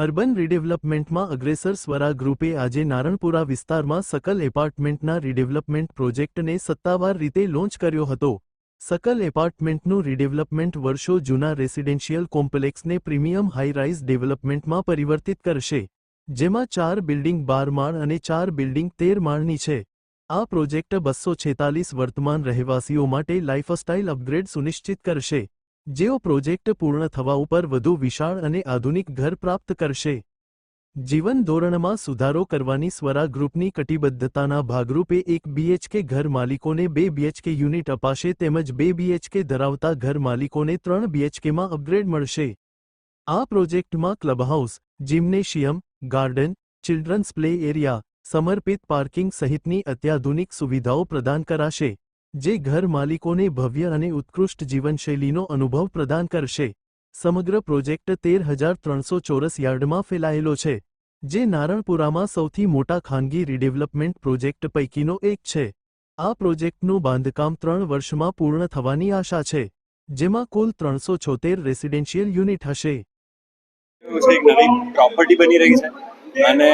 Urban રીડેવલપમેન્ટમાં અગ્રેસર સ્વરા ગ્રુપે આજે નારણપુરા વિસ્તારમાં સકલ એપાર્ટમેન્ટના રીડેવલપમેન્ટ પ્રોજેક્ટને સત્તાવાર રીતે લોન્ચ કર્યો હતો. સકલ એપાર્ટમેન્ટનું રીડેવલપમેન્ટ વર્ષો જૂના રેસિડેન્શિયલ કોમ્પ્લેક્સને પ્રીમિયમ હાઈ-રાઇઝ ડેવલપમેન્ટમાં પરિવર્તિત કરશે, જેમાં ચાર બિલ્ડિંગ બાર માળ અને ચાર બિલ્ડિંગ તેર માળની છે. આ પ્રોજેક્ટ બસો છેતાલીસ વર્તમાન રહેવાસીઓ માટે લાઇફસ્ટાઇલ અપગ્રેડ સુનિશ્ચિત કરશે. જેઓ પ્રોજેક્ટ પૂર્ણ થવા ઉપર વધુ વિશાળ અને આધુનિક ઘર પ્રાપ્ત કરશે. જીવન ધોરણમાં સુધારો કરવાની સ્વરા ગ્રુપની કટિબદ્ધતાના ભાગરૂપે એક બીએચકે ઘર માલિકોને બે બીએચકે યુનિટ અપાશે તેમજ બે બીએચકે ધરાવતા ઘર માલિકોને ત્રણ બીએચકેમાં અપગ્રેડ મળશે. આ પ્રોજેક્ટમાં clubhouse, gymnasium, garden, children's play area, સમર્પિત પાર્કિંગ સહિતની અત્યાધુનિક સુવિધાઓ પ્રદાન કરાશે. જે ઘર માલિકોને ભવ્ય અને ઉત્કૃષ્ટ જીવનશૈલીનો અનુભવ પ્રદાન કરશે. સમગ્ર પ્રોજેક્ટ તેર હજાર ત્રણસો ચોરસ યાર્ડમાં ફેલાયેલો છે, જે નારણપુરામાં સૌથી મોટા ખાનગી રીડેવલપમેન્ટ પ્રોજેક્ટ પૈકીનો એક છે. આ પ્રોજેક્ટનું બાંધકામ ત્રણ વર્ષમાં પૂર્ણ થવાની આશા છે, જેમાં કુલ ત્રણસો છોતેર રેસિડેન્શિયલ યુનિટ હશે. પ્રોપર્ટી બની રહી છે અને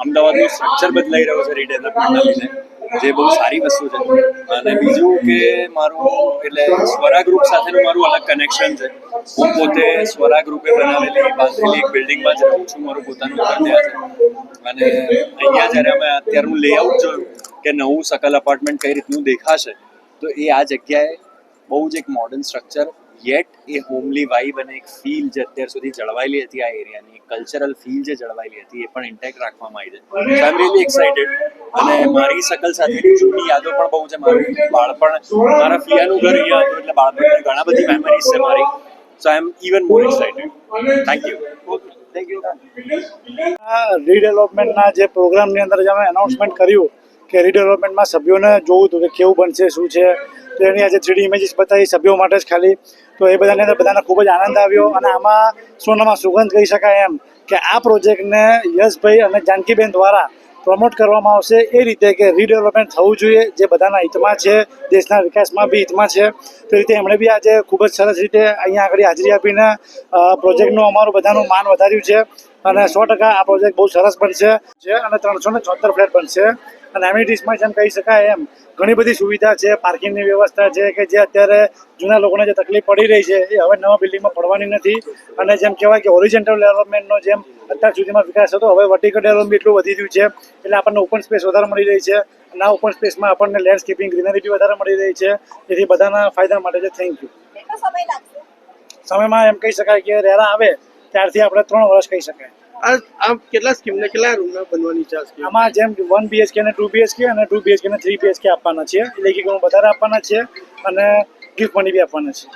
અમદાવાદનું સ્ટ્રક્ચર બદલાઈ રહ્યું છે રીડેવલપમેન્ટના લીધે. જે બહુ સારી વસ્તુ છે. અને બીજું કે મારું એટલે સ્વરા ગ્રુપ સાથેનું મારું અલગ કનેક્શન છે. હું પોતે સ્વરા ગ્રુપે બનાવેલી બાંધેલી એક બિલ્ડિંગમાં જ રહું છું, મારું પોતાનું ઘર ત્યાં છે. અને અહીંયા જ્યારે અમે અત્યારનું લેઆઉટ જોયું કે નવું સકલ અપાર્ટમેન્ટ કઈ રીતનું દેખાશે, તો એ આ જગ્યાએ બહુ જ એક modern structure yet a homely vibe અને એક ફીલ જે અત્યાર સુધી જળવાયેલી હતી આ એરિયાની કલ્ચરલ ફીલ જે જળવાયેલી હતી એ પણ ઇન્ટેક્ટ રાખવામાં આવી છે. આઈ એમ રિયલી એક્સાઇટેડ અને મારી શકલ સાથેની જૂની યાદો પણ બહુ છે. મારું બાળપણ, મારા ફિયાનું ઘર અહીંયા હતું, એટલે બાળપણની ઘણા બધી મેમરીઝ છે મારી. So I am even more excited thank you thank રીડેવલપમેન્ટના જે પ્રોગ્રામની અંદર જે અમે અનાઉન્સમેન્ટ કર્યું કે રીડેવલપમેન્ટમાં સભ્યોને જોવું હતું કે કેવું બનશે, શું છે, તો એની આજે થ્રીડી ઇમેજીસ બતાવી, સભ્યો માટે જ ખાલી તો એ બધાની અંદર બધાને ખૂબ જ આનંદ આવ્યો અને આમાં સોનામાં સુગંધ કહી શકાય એમ કે આ પ્રોજેક્ટને યશભાઈ અને જાનકીબેન દ્વારા પ્રમોટ કરવામાં આવશે એ રીતે કે રીડેવલપમેન્ટ થવું જોઈએ, જે બધાના હિતમાં છે, દેશના વિકાસમાં બી હિતમાં છે. તે રીતે એમણે બી આજે ખૂબ જ સરસ રીતે અહીંયા આગળ હાજરી આપીને પ્રોજેક્ટનું અમારું બધાનું માન વધાર્યું છે. અને સો ટકા આ પ્રોજેક્ટ બહુ સરસ બનશે. છે અને ત્રણસો ને છોતેર ફ્લેટ બનશે. અને એમ્યુનિટીઝમાં જેમ કહી શકાય એમ ઘણી બધી સુવિધા છે પાર્કિંગની વ્યવસ્થા છે કે જે અત્યારે જૂના લોકોને જે તકલીફ પડી રહી છે એ હવે નવા બિલ્ડિંગમાં પડવાની નથી. અને જેમ કહેવાય કે ઓરિજિનલ ડેવલપમેન્ટનો જેમ અત્યાર સુધીમાં વિકાસ હતો હવે વર્ટિકલ ડેવલપમેન્ટ એટલું વધી રહ્યું છે. એટલે આપણને ઓપન સ્પેસ વધારે મળી રહી છે. અને આ ઓપન સ્પેસમાં આપણને લેન્ડસ્કેપિંગ ગ્રીનરી વધારે મળી રહી છે. એથી બધાના ફાયદા માટે છે. થેન્ક યુ સમયમાં એમ કહી શકાય કે રેરા આવે ત્યારથી આપણે ત્રણ વર્ષ કહી શકાય. આ આ કેટલા સ્કીમને કેટલા રૂમના બનવાની છે આ આમાં જેમ વન બીએચકે ને ટુ બીએચકે અને ટુ બીએચકે ને થ્રી બીએચકે આપવાના છે. એટલે કે વધારે આપવાના છે અને ગિફ્ટ મની બી આપવાના છે.